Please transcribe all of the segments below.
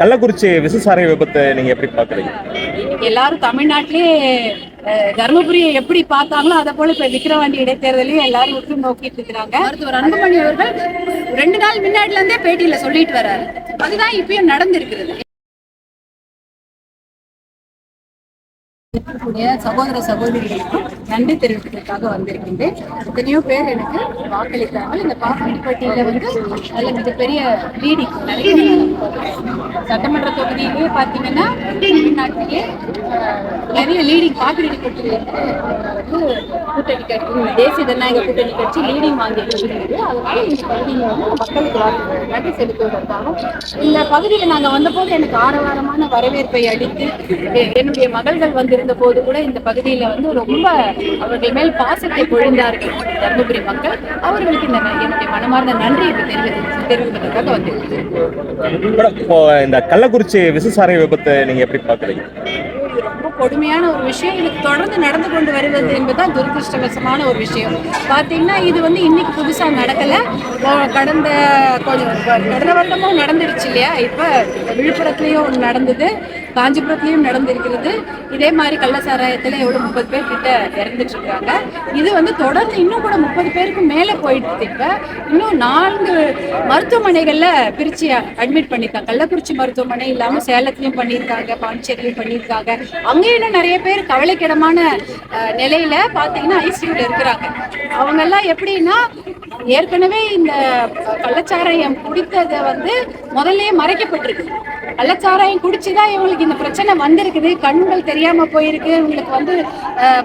கள்ளக்குறிச்சி விசசாரை விபத்தை நீங்க எப்படி பாக்குறீங்க எல்லாரும் தமிழ்நாட்டிலே அஹ், தருமபுரியை எப்படி பார்த்தாங்களோ அதை போல இப்ப விக்கிரவாண்டி இடைத்தேர்தலையும் எல்லாரும் உற்று நோக்கிட்டு இருக்கிறாங்க. மருத்துவர் அன்புமணி அவர்கள் ரெண்டு நாள் முன்னாடில இருந்தே பேட்டியில சொல்லிட்டு வர்றாரு. அதுதான் இப்பயும் நடந்திருக்கிறது. இருக்கக்கூடிய சகோதர சகோதரிகளுக்கும் நன்றி தெரிவிப்பதற்காக வந்திருக்கின்றேன். எத்தனையோ பேர் எனக்கு வாக்களித்தாங்க இந்த பாப்பாண்டிப்பட்டியில வந்து நல்ல மிகப்பெரிய லீடிங் நிறைய சட்டமன்ற தொகுதியிலே பார்த்தீங்கன்னா தமிழ்நாட்டிலேயே நிறைய லீடிங் பாப்பிரெட்டிப்பட்டி வந்து கூட்டணி கட்சி தேசிய ஜனநாயக கூட்டணி கட்சி லீடிங் வாங்கி இருக்கிறது அதனால இந்த பகுதியில் வந்து மக்களுக்கு நன்றி செலுத்துவதற்காகவும் இந்த பகுதியில் நாங்கள் வந்தபோது எனக்கு ஆரவாரமான வரவேற்பை அளித்து என்னுடைய மகள்கள் வந்து இருந்த போது கூட இந்த பகுதியில வந்து ரொம்ப அவர்கள் மேல் பாசத்தை பொழிந்தார்கள் தருமபுரி மக்கள் அவர்களுக்கு இந்த என்னுடைய மனமார்ந்த நன்றியை தெரிவித்து தெரிவிப்பதற்காக வந்து இப்போ இந்த கள்ளக்குறிச்சி விசசாரை விபத்தை நீங்க எப்படி பாக்குறீங்க கொடுமையான ஒரு விஷயம் இது தொடர்ந்து நடந்து கொண்டு வருவது என்பதுதான் துரதிருஷ்டவசமான ஒரு விஷயம். பார்த்தீங்கன்னா இது வந்து இன்னைக்கு புதுசாக நடக்கலை. கடந்த கொஞ்சம் கடந்த வருடமும் நடந்துருச்சு இல்லையா? இப்போ விழுப்புரத்துலேயும் ஒன்று நடந்தது காஞ்சிபுரத்துலேயும் நடந்திருக்கிறது. இதே மாதிரி கள்ளசாராயத்தில் எவ்வளோ முப்பது பேர் கிட்ட இறந்துட்டு இருக்காங்க இது வந்து தொடர்ந்து இன்னும் கூட முப்பது பேருக்கு மேலே போயிட்டு இருக்கு இன்னும் நான்கு மருத்துவமனைகள்ல பிரிச்சு அட்மிட் பண்ணிருக்காங்க. கள்ளக்குறிச்சி மருத்துவமனை இல்லாம சேலத்துலயும் பண்ணியிருக்காங்க பாண்டிச்சேரியிலும் பண்ணியிருக்காங்க அங்கேயும் நிறைய பேர் கவலைக்கிடமான நிலையில் நிலையில பாத்தீங்கன்னா ஐசியூல இருக்கிறாங்க. அவங்க எல்லாம் எப்படின்னா ஏற்கனவே இந்த கள்ளச்சாராயம் குடித்ததை வந்து முதல்லயே மறைக்கப்பட்டிருக்கு. கள்ளச்சாராயம் குடிச்சுதான் இவங்களுக்கு இந்த பிரச்சனை வந்திருக்குது. கண்கள் தெரியாம போயிருக்கு. இவங்களுக்கு வந்து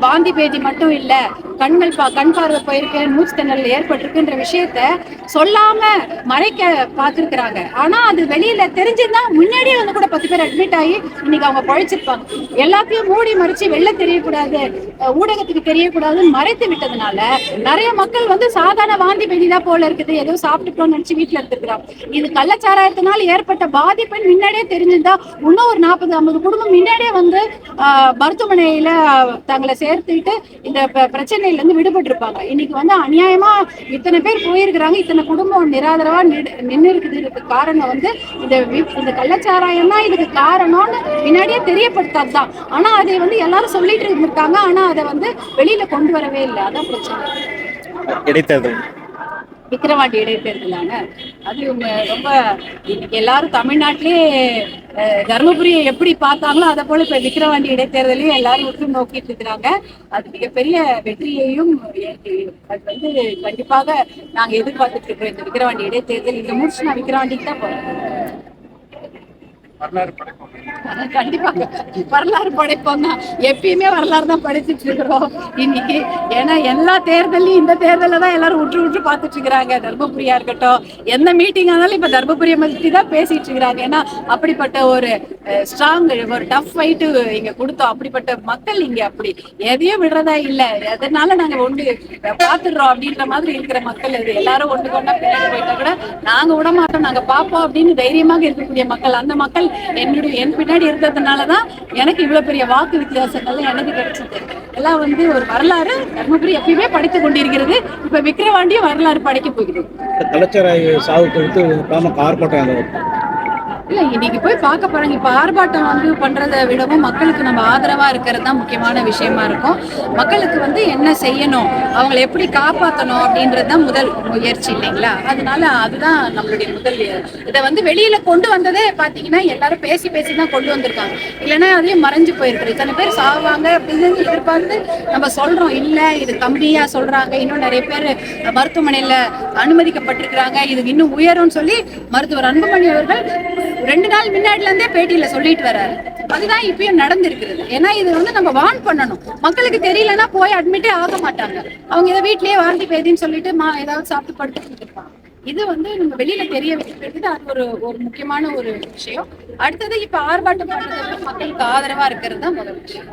வாந்தி பேதி மட்டும் இல்லை. கண்கள் பா கண் பார்வை போயிருக்கு மூச்சு திணறல் ஏற்பட்டிருக்குன்ற விஷயத்த சொல்லாம மறைக்க பார்த்துருக்குறாங்க. ஆனா அது வெளியில தெரிஞ்சிருந்தா முன்னாடியே வந்து கூட பத்து பேர் அட்மிட் ஆகி இன்னைக்கு அவங்க பழிச்சிருப்பாங்க. எல்லாத்தையும் மூடி மறைச்சு வெளில தெரியக்கூடாது ஊடகத்துக்கு தெரியக்கூடாதுன்னு மறைத்து விட்டதுனால நிறைய மக்கள் வந்து சாதாரண வாந்தி பேதிதான் போல இருக்குது. ஏதோ சாப்பிட்டுக்கணும்னு நினைச்சு வீட்டுல இருந்துக்கிறாங்க இது கள்ளச்சாராயத்தினால் ஏற்பட்ட பாதிப்புன்னு முன்னாடியே தெரிஞ்சிருந்தா இன்னும் ஒரு நாற்பது ஐம்பது குடும்பம் முன்னாடியே வந்து ஆஹ், மருத்துவமனையில தங்களை சேர்த்துக்கிட்டு இந்த பிரச்சனை பிரச்சனையில இருந்து விடுபட்டிருப்பாங்க. இன்னைக்கு வந்து அநியாயமா இத்தனை பேர் போயிருக்கிறாங்க. இத்தனை குடும்பம் நிராதரவா நின்று இருக்குது காரணம் வந்து இந்த வி- இந்த கள்ளச்சாராயம் தான் இதுக்கு காரணம்னு முன்னாடியே தெரியப்படுத்தாதுதான். ஆனா அதை வந்து எல்லாரும் சொல்லிட்டு இருந்திருக்காங்க. ஆனா அதை வந்து வெளியில கொண்டு வரவே இல்லை. அதான் பிரச்சனை. இடைத்தேர்தல் விக்கிரவாண்டி இடைத்தேர்தலாங்க அது ரொம்ப இன்னைக்கு எல்லாரும் தமிழ்நாட்டிலே அஹ், தருமபுரியை எப்படி பார்த்தாங்களோ அதை போல இப்ப விக்கிரவாண்டி இடைத்தேர்தலையும் எல்லாரும் உற்று நோக்கிட்டு இருக்கிறாங்க. அது மிகப்பெரிய வெற்றியையும் அது வந்து கண்டிப்பாக நாங்க எதிர்பார்த்துட்டு இருக்கிறோம். இந்த விக்கிரவாண்டி இடைத்தேர்தல். இந்த முடிச்சு நான் விக்கிரவாண்டிக்கு தான் போறேன் கண்டிப்பாக வரலாறு படைப்போம் தான். எப்பயுமே வரலாறு தான் படிச்சுட்டு இருக்கிறோம். இன்னைக்கு ஏன்னா எல்லா தேர்தலையும் இந்த தேர்தலில் தான் எல்லாரும் உற்று உற்று பார்த்துட்டு இருக்கிறாங்க. தர்மபுரியா இருக்கட்டும் எந்த மீட்டிங் ஆனாலும் இப்ப தர்மபுரியை பத்தி தான் பேசிட்டு இருக்கிறாங்க. ஏன்னா அப்படிப்பட்ட ஒரு ஸ்ட்ராங் ஒரு டஃப் ஃபைட்டு இங்க கொடுத்தோம். அப்படிப்பட்ட மக்கள் இங்க அப்படி எதையும் விடுறதா இல்ல. அதனால நாங்க ஒன்று பார்த்துடுறோம் அப்படின்ற மாதிரி இருக்கிற மக்கள் இது எல்லாரும் ஒன்று கொண்டா பின்னாடி போயிட்டா கூட நாங்க விட மாட்டோம். நாங்க பார்ப்போம் அப்படின்னு தைரியமாக இருக்கக்கூடிய மக்கள். அந்த மக்கள் என்னுடைய என் பின்னாடி இருந்ததுனாலதான் எனக்கு இவ்வளவு பெரிய வாக்கு வித்தியாசங்கள் எனக்கு கிடைச்சது எல்லாம் வந்து ஒரு வரலாறு தர்மபுரி எப்பயுமே படித்து கொண்டிருக்கிறது. இப்ப விக்கிரவாண்டியும் வரலாறு படைக்க போகிறது கலாச்சார சாவு குறித்து ஆர்ப்பாட்டம் இல்ல இன்னைக்கு போய் பார்க்க போறாங்க இப்ப ஆர்ப்பாட்டம் வந்து பண்றதை விடவும் மக்களுக்கு நம்ம ஆதரவா இருக்கிறது தான் முக்கியமான விஷயமா இருக்கும். மக்களுக்கு வந்து என்ன செய்யணும் அவங்களை எப்படி காப்பாற்றணும் அப்படின்றது தான் முதல் முயற்சி இல்லைங்களா? அதனால அதுதான் நம்மளுடைய முதல் இதை. வந்து வெளியில கொண்டு வந்ததே பாத்தீங்கன்னா எல்லாரும் பேசி பேசி தான் கொண்டு வந்திருக்காங்க. இல்லைன்னா அதையும் மறைஞ்சு போயிருக்கு இத்தனை பேர் சாவாங்க அப்படின்னு எதிர்பார்த்து நம்ம சொல்றோம். இல்ல இது கம்மியா சொல்றாங்க. இன்னும் நிறைய பேர் மருத்துவமனையில அனுமதிக்கப்பட்டிருக்கிறாங்க. இது இன்னும் உயரும்னு சொல்லி மருத்துவர் அன்புமணி அவர்கள் ரெண்டு நாள் முன்னாடில இருந்தே பேட்டியில சொல்லிட்டு வர்றாரு. அதுதான் இப்பயும் நடந்திருக்கிறது. ஏன்னா இது வந்து நம்ம வார்ன் பண்ணணும். மக்களுக்கு தெரியலன்னா போய் அட்மிட்டே ஆக மாட்டாங்க. அவங்க இதை வீட்லயே வாந்தி பேதின்னு சொல்லிட்டு மா ஏதாவது சாப்பிட்டு படுத்துட்டு இருப்பாங்க. இது வந்து நம்ம வெளியில தெரிய வைக்கிறது அது ஒரு ஒரு முக்கியமான ஒரு விஷயம். அடுத்தது இப்ப ஆர்ப்பாட்டம் பண்றது வந்து மக்களுக்கு ஆதரவா இருக்கிறது தான் முதல் விஷயம்.